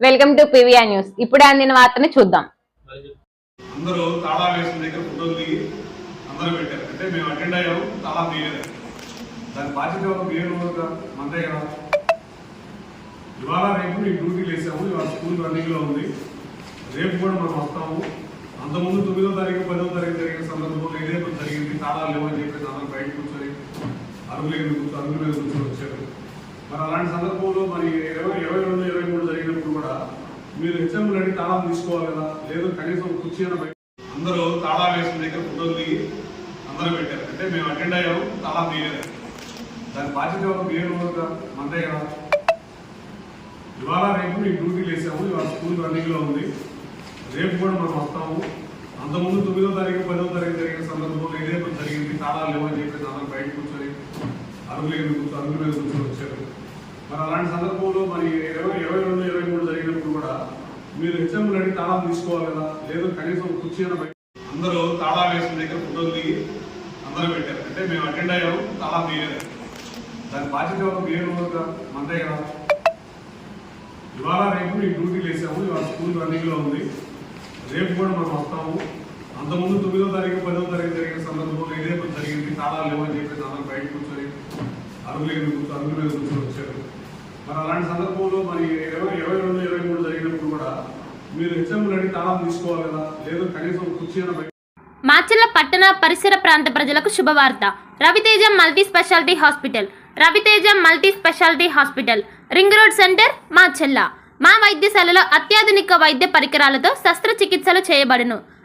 Welcome to PVR news. ఇప్పుడే అందిన వార్తని చూద్దాం. అందరూ తాళా వేసిన దగ్గర ఫోటోలు దిగి అందరూ పెట్టారు. అంటే మేము అటెండ్ అయ్యాము తాళా తీయలేదు. దాని బాధ్యత ఒక మీరు మందే కదా? ఇవాళ రేపు మీ డ్యూటీలు వేసాము ఇవాళ స్కూల్ రన్నింగ్లో ఉంది. రేపు కూడా మనం వస్తాము. అంతకుముందు తొమ్మిదో తారీఖు పదో తారీఖు జరిగిన సందర్భంలో ఇదే జరిగింది. తాళాలు లేవని చెప్పేసి అందరూ బయట కూర్చొని అరుగుల కూర్చొని అరుగుల మీద కూర్చొని వచ్చారు. మరి అలాంటి సందర్భంలో మరి ఇరవై ఇరవై రెండు ఇరవై మూడు జరిగినప్పుడు కూడా మీరు హెచ్ఎంలు అడిగి తాళం తీసుకోవాలి కదా? లేదు కనీసం కుర్చీ అయినా బయట అందరూ తాళా వేసిన దగ్గర ఫోటోలు దిగి అందరూ పెట్టారు. అంటే మేము అటెండ్ అయ్యాము తాళా తీయలేదు. దాని బాధ్యత ఎవరు? మీరు మందే కదా. ఇవాళ రేపు మీ డ్యూటీలు వేసాము ఇవాళ స్కూల్ రన్నింగ్లో ఉంది. రేపు కూడా మనం వస్తాము. అంతకుముందు తొమ్మిదో తారీఖు పదో తారీఖు జరిగిన సందర్భంలో ఇదే జరిగింది. తాళాలు లేవని చెప్పేసి అందరూ బయట కూర్చొని అరుగుల మీద కూర్చొని అరుగుల మీద కూర్చొని వచ్చారు. మరి అలాంటి సందర్భంలో మరి ఇరవై ఇరవై రెండు ఇరవై మూడు జరిగినప్పుడు కూడా మీరు హెచ్ఎంలు అడిగి తాళం తీసుకోవాలి కదా? లేదు కనీసం కుర్చీ బయట అందరూ తాళా వేసిన దగ్గర ఫోటోలు దిగి అందరూ పెట్టారు. అంటే మేము అటెండ్ అయ్యాము తాళా తీయలేదు. దాని బాధ్యత ఎవరు? మీరు మందే కదా? ఇవాళ రేపు మీ డ్యూటీలు వేసాము ఇవాళ స్కూల్ రన్నింగ్లో ఉంది. రేపు కూడా మనం వస్తాము. అంతకుముందు తొమ్మిదో తారీఖు పదో తారీఖు జరిగిన సందర్భంలో ఇదే జరిగింది. తాళాలు లేవని చెప్పేసి అందరూ బయట కూర్చొని అరుగుల కూర్చొని అరుగుల మీద కూర్చొని వచ్చారు. మరి అలాంటి సందర్భంలో మరి ఇరవై ఇరవై రెండు ఇరవై మూడు జరిగినప్పుడు కూడా మీరు హెచ్ఎంలు అడిగి తాళం తీసుకోవాలి కదా? లేదు కనీసం కుర్చీ అయినా మాచెల్ల పట్టణ పరిసర ప్రాంత ప్రజలకు శుభవార్త. Raviteja multi speciality hospital. Raviteja multi speciality hospital. Ring road centre Macherla మా వైద్యశాలలో అత్యాధునిక వైద్య పరికరాలతో శస్త్రచికిత్సలు చేయబడును.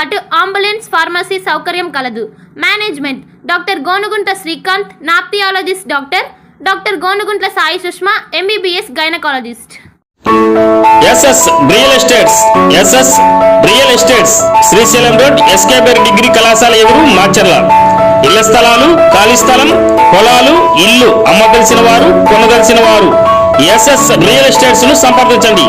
పాటు అంబులెన్స్ ఫార్మసీ సౌకర్యం కలదు. Management doctor Gonugunta Srikanth నాప్థియాలజిస్ట్ doctor doctor Gonuguntla Sai Sushma MBBS gynaecologist. SS real estates SS real estates Srisailam road ఎస్కేబర్ డిగ్రీ కళాశాల ఎదురు మాచర్ల. ఇళ్ళ స్థలాలు ఖాళీ స్థలం పొలాలు ఇల్లు అమ్మదలిసిన వారు కొనదలిసిన వారు. ఎస్ఎస్ రియల్ ఎస్టేట్స్ను సంప్రదించండి.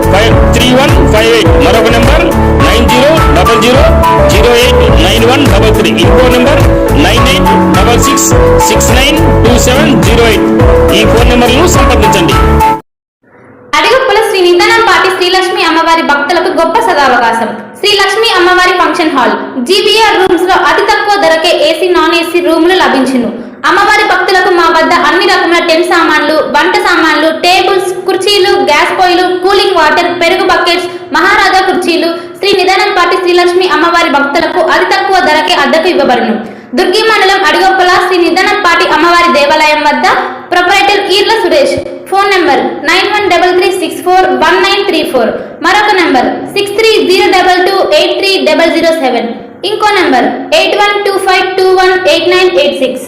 five three one five eight మరొక number nine zero double zero zero eight nine one double three ఇంకో number nine eight double six six nine two seven zero eight ఈ ఫోన్ నెంబర్లను సంప్రదించండి. అడిగప్పుల శ్రీ శ్రీలక్ష్మి అమ్మవారి భక్తులకు గొప్ప సదావకాశం. శ్రీ లక్ష్మి అమ్మవారి ఫంక్షన్ హాల్. జీబీఆర్ రూమ్స్లో అతి తక్కువ ధరకే ఏసీ నాన్ ఏసీ రూములు లభించును. అమ్మవారి భక్తులకు మా వద్ద అన్ని రకముల టెన్ సామాన్లు వంట సామాన్లు టేబుల్స్ కుర్చీలు గ్యాస్ పొయ్యిలు కూలింగ్ వాటర్ పెరుగు బకెట్స్ మహారాజా కుర్చీలు శ్రీ నిదానంపాటి శ్రీలక్ష్మి అమ్మవారి భక్తులకు అతి తక్కువ ధరకే అద్దెకు ఇవ్వబడును. దుర్గి మండలం అడిగొప్పల శ్రీ నిదానంపాటి అమ్మవారి దేవాలయం వద్ద proprietor Eerla Suresh. Phone number nine one double three six four one nine three four. మరొక number six three zero double two eight three double zero seven. ఇంకో number eight one two five two one eight nine eight six.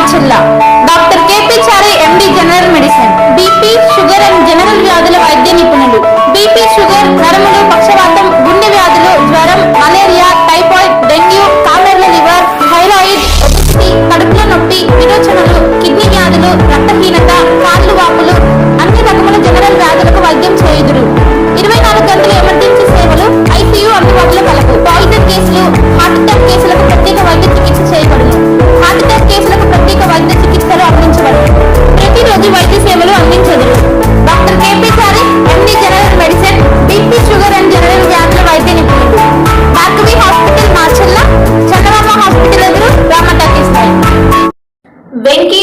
టక్కీస్ line మా చెల్ల doctor KP Chari MD general medicine BP